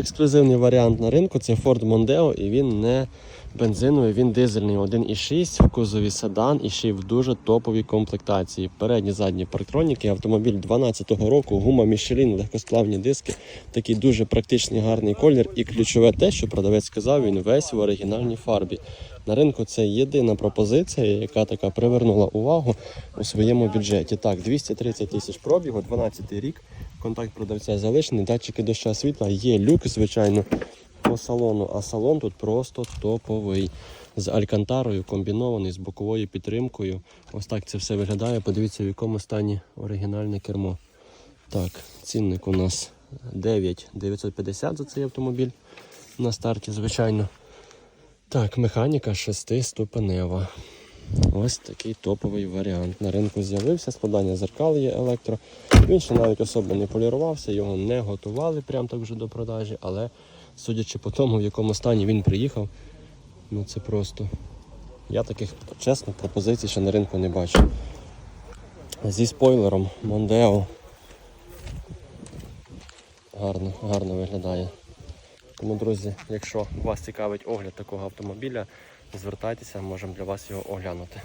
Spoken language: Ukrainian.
ексклюзивний варіант на ринку це Ford Mondeo, і він не бензиновий, він дизельний 1,6 в кузові седан і ще й в дуже топовій комплектації. Передні задні парктроніки, автомобіль 12-го року, гума Michelin, легкосплавні диски, такий дуже практичний гарний колір. І ключове те, що продавець сказав, він весь в оригінальній фарбі. На ринку це єдина пропозиція, яка така привернула увагу у своєму бюджеті. Так, 230 тисяч пробігу, 12 рік. Контакт продавця залишений, датчики доща світла, є люк, звичайно, по салону, а салон тут просто топовий. З алькантарою комбінований, з боковою підтримкою. Ось так це все виглядає. Подивіться, в якому стані оригінальне кермо. Так, цінник у нас 9950 за цей автомобіль на старті, звичайно. Так, механіка 6-ступенева. Ось такий топовий варіант. На ринку з'явився, складання зеркал є електро. Він ще навіть особо не полірувався, його не готували прямо так вже до продажі, але судячи по тому, в якому стані він приїхав, ну це просто. Я таких, чесно, пропозицій ще на ринку не бачу. Зі спойлером Мондео. Гарно, гарно виглядає. Тому, друзі, якщо вас цікавить огляд такого автомобіля, звертайтеся, можемо для вас його оглянути.